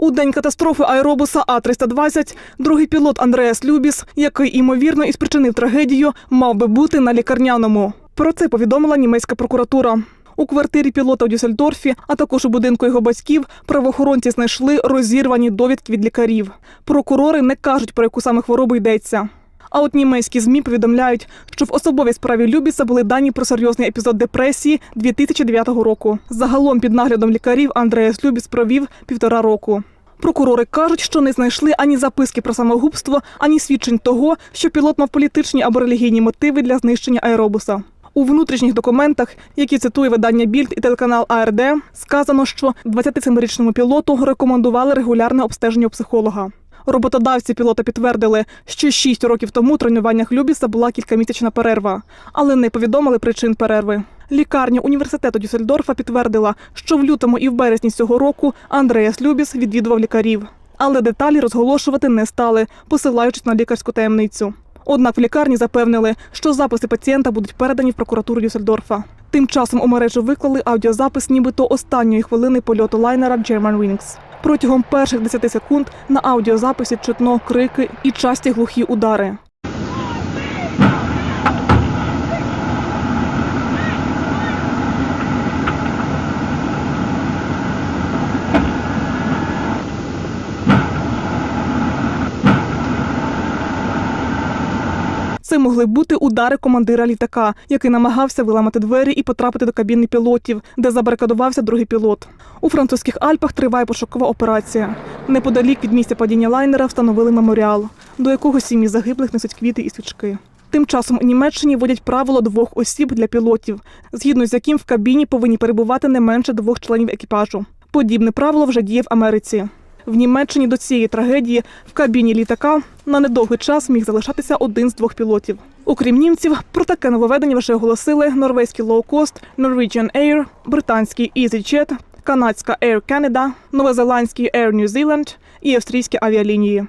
У день катастрофи аеробуса А-320 другий пілот Андреас Любіс, який імовірно і спричинив трагедію, мав би бути на лікарняному. Про це повідомила німецька прокуратура. У квартирі пілота у Дюссельдорфі, а також у будинку його батьків, правоохоронці знайшли розірвані довідки від лікарів. Прокурори не кажуть, про яку саме хворобу йдеться. А от німецькі змі повідомляють, що в особовій справі Любіса були дані про серйозний епізод депресії 2009 року. Загалом під наглядом лікарів Андреас Любіс провів півтора року. Прокурори кажуть, що не знайшли ані записки про самогубство, ані свідчень того, що пілот мав політичні або релігійні мотиви для знищення аеробуса. У внутрішніх документах, які цитує видання Більд і телеканал АРД, сказано, що 27-річному пілоту рекомендували регулярне обстеження у психолога. Роботодавці пілота підтвердили, що 6 років тому у тренуваннях Любіса була кількамісячна перерва, але не повідомили причин перерви. Лікарня університету Дюссельдорфа підтвердила, що в лютому і в березні цього року Андреас Любіс відвідував лікарів. Але деталі розголошувати не стали, посилаючись на лікарську таємницю. Однак в лікарні запевнили, що записи пацієнта будуть передані в прокуратуру Дюссельдорфа. Тим часом у мережу виклали аудіозапис нібито останньої хвилини польоту лайнера Germanwings. Протягом перших 10 секунд на аудіозаписі чутно крики і часті глухі удари. Це могли бути удари командира літака, який намагався виламати двері і потрапити до кабіни пілотів, де забарикадувався другий пілот. У французьких Альпах триває пошукова операція. Неподалік від місця падіння лайнера встановили меморіал, до якого сім'ї загиблих несуть квіти і свічки. Тим часом у Німеччині вводять правило двох осіб для пілотів, згідно з яким в кабіні повинні перебувати не менше двох членів екіпажу. Подібне правило вже діє в Америці. В Німеччині до цієї трагедії в кабіні літака на недовгий час міг залишатися один з двох пілотів. Окрім німців, про таке нововведення вже оголосили норвезький лоукост Norwegian Air, британський EasyJet, канадська Air Canada, новозеландський Air New Zealand і австрійські авіалінії.